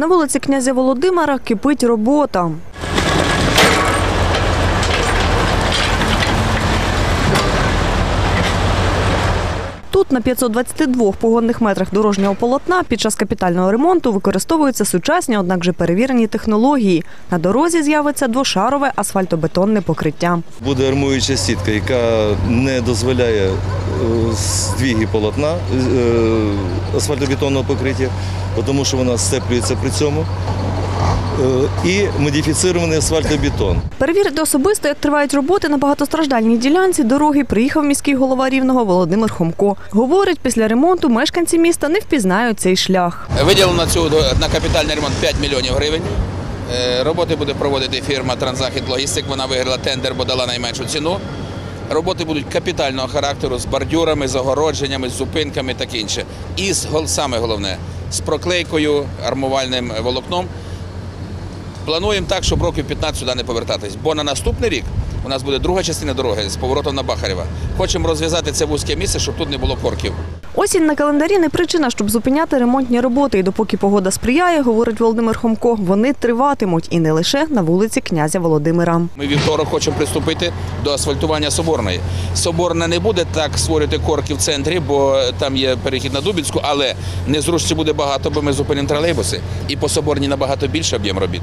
На вулиці князя Володимира кипить робота. Тут на 522 погодних метрах дорожнього полотна під час капітального ремонту використовуються сучасні, однак же перевірені технології. На дорозі з'явиться двошарове асфальтобетонне покриття. Буде армуюча сітка, яка не дозволяє е, здвіги полотна е, асфальтобетонного покриття, тому що вона степлюється при цьому. І модифіцирований асфальтобетон. Перевірити особисто, як тривають роботи на багатостраждальній ділянці дороги, приїхав міський голова Рівного Володимир Хомко. Говорить, після ремонту мешканці міста не впізнають цей шлях. Виділено цього на капітальний ремонт 5 мільйонів гривень. Е, Роботи буде проводити фірма Транзахід Логістик. Вона виграла тендер, бо дала найменшу ціну. Роботи будуть капітального характеру з бордюрами, з огородженнями, з зупинками та інше. І саме головне з проклейкою, армувальним волокном. Плануємо так, щоб років 15 сюди не повертатись. Бо на наступний рік у нас буде друга частина дороги з поворотом на Бахарєва. Хочемо розв'язати це вузьке місце, щоб тут не було корків. Осінь на календарі не причина, щоб зупиняти ремонтні роботи. І допоки погода сприяє, говорить Володимир Хомко, вони триватимуть і не лише на вулиці князя Володимира. Ми вівторок хочемо приступити до асфальтування Соборної. Соборна не буде так створювати корки в центрі, бо там є перехід на Дубінську, але незручності буде багато, бо ми зупинимо тролейбуси. І по Соборній набагато більше об'єм робіт.